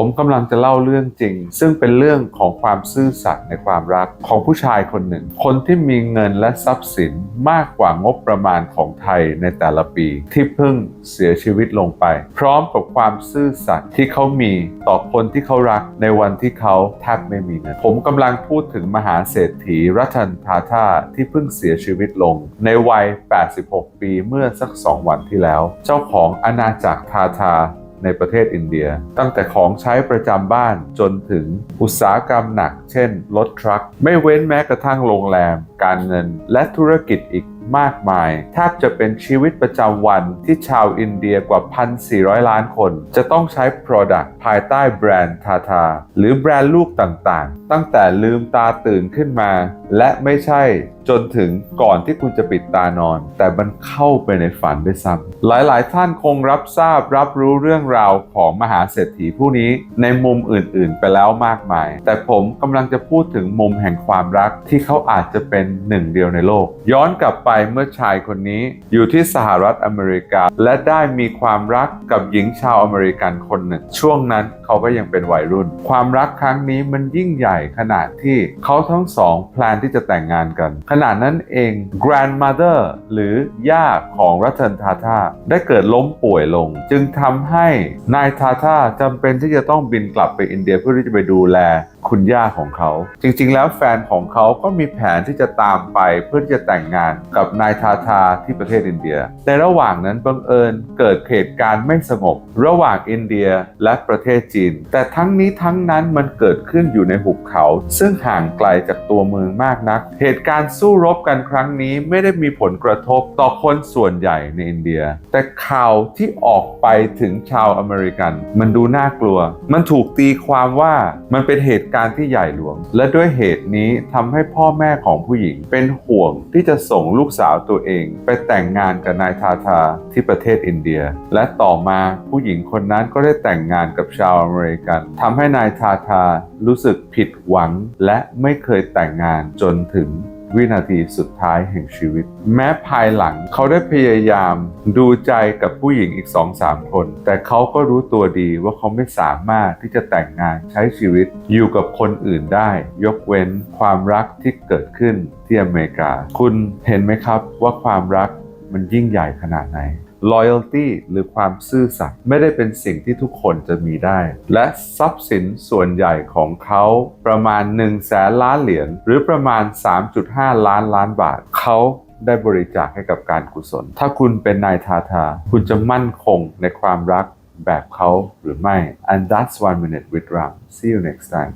ผมกำลังจะเล่าเรื่องจริง ซึ่งเป็นเรื่องของความซื่อสัตย์ในความรักของผู้ชายคนหนึ่ง คนที่มีเงินและทรัพย์สินมากกว่างบประมาณของไทยในแต่ละปี ที่เพิ่งเสียชีวิตลงไป พร้อมกับความซื่อสัตย์ที่เขามีต่อคนที่เขารักในวันที่เขาแทบไม่มีเงินผมกำลังพูดถึงมหาเศรษฐีรัตนทาทาที่เพิ่งเสียชีวิตลง ในวัย 86 ปีเมื่อสัก 2 วันที่แล้ว เจ้าของอาณาจักรทาทา ในประเทศอินเดีย ตั้งแต่ของใช้ประจำบ้านจนถึงอุตสาหกรรมหนัก เช่นรถทรัคไม่เว้นแม้กระทั่งโรงแรม การเงินและธุรกิจอีก มากมายแทบจะเป็นชีวิตประจำวันที่ชาวอินเดียกว่า 1,400 ล้านคน จะต้องใช้ Product ภายใต้แบรนด์ทาทาหรือแบรนด์ลูกต่างๆ ตั้งแต่ลืมตาตื่นขึ้นมา และไม่ใช่จนถึงก่อนที่คุณจะปิดตานอน แต่มันเข้าไปในฝันด้วยซ้ำหลายๆ ท่านคงรับทราบรับรู้เรื่องราวของมหาเศรษฐีผู้นี้ในมุมอื่นๆ ไปแล้วมากมาย แต่ผมกำลังจะพูดถึงมุมแห่งความรักที่เขาอาจจะเป็นหนึ่งเดียวในโลก ย้อนกลับไปเมื่อชายคนนี้อยู่ที่สหรัฐอเมริกา และได้มีความรักกับหญิงชาวอเมริกันคนหนึ่ง ช่วงนั้นเขาก็ยังเป็นวัยรุ่น ความรักครั้งนี้มันยิ่งใหญ่ขนาดที่เขาทั้งสองแพลนที่จะแต่งงานกัน ขณะนั้นเอง grandmother หรือย่าของรัตนทาทาได้เกิดล้มป่วยลง จึงทำให้นายทาทาจำเป็นที่จะต้องบินกลับไปอินเดียเพื่อที่จะไปดูแลคุณย่าของเขา จริงๆ แล้วแฟนของเขาก็มีแผนที่จะตามไปเพื่อที่จะแต่งงานกับนายทาทาที่ประเทศอินเดียในระหว่างนั้นบังเอิญเกิดเหตุการณ์ไม่สงบ ระหว่างอินเดียและประเทศจีน แต่ทั้งนี้ทั้งนั้นมันเกิดขึ้นอยู่ในหุบเขา ซึ่งห่างไกลจากตัวเมืองมากนัก เหตุการณ์สู้รบกันครั้งนี้ไม่ได้มีผลกระทบต่อคนส่วนใหญ่ในอินเดีย แต่ข่าวที่ออกไปถึงชาวอเมริกัน มันดูน่ากลัว มันถูกตีความว่ามันเป็นเหตุการณ์ที่ใหญ่หลวง และด้วยเหตุนี้ทำให้พ่อแม่ของผู้หญิงเป็นห่วงที่จะส่งลูกสาวตัวเองไปแต่งงานกับนายทาทาที่ประเทศอินเดีย และต่อมาผู้หญิงคนนั้นก็ได้แต่งงานกับชาวอเมริกันทำให้นายทาทารู้สึกผิดหวังและไม่เคยแต่งงานจนถึง วินาทีสุดท้ายแห่งชีวิต แม้ภายหลังเขาได้พยายามดูใจกับผู้หญิงอีกสองสามคน แต่เขาก็รู้ตัวดีว่าเขาไม่สามารถที่จะแต่งงานใช้ชีวิตอยู่กับคนอื่นได้ ยกเว้นความรักที่เกิดขึ้นที่อเมริกา คุณเห็นไหมครับว่าความรักมันยิ่งใหญ่ขนาดไหน loyalty หรือความซื่อสัตย์ไม่ได้เป็นสิ่งที่ทุกคนจะมีได้ และทรัพย์สินส่วนใหญ่ของเขาประมาณ1แสนล้านเหรียญหรือประมาณ 3.5 ล้านล้านบาท เขาได้บริจาคให้กับการกุศล ถ้าคุณเป็นนายทาทา คุณจะมั่นคงในความรักแบบเขาหรือไม่ and that's one minute with Ram see you next time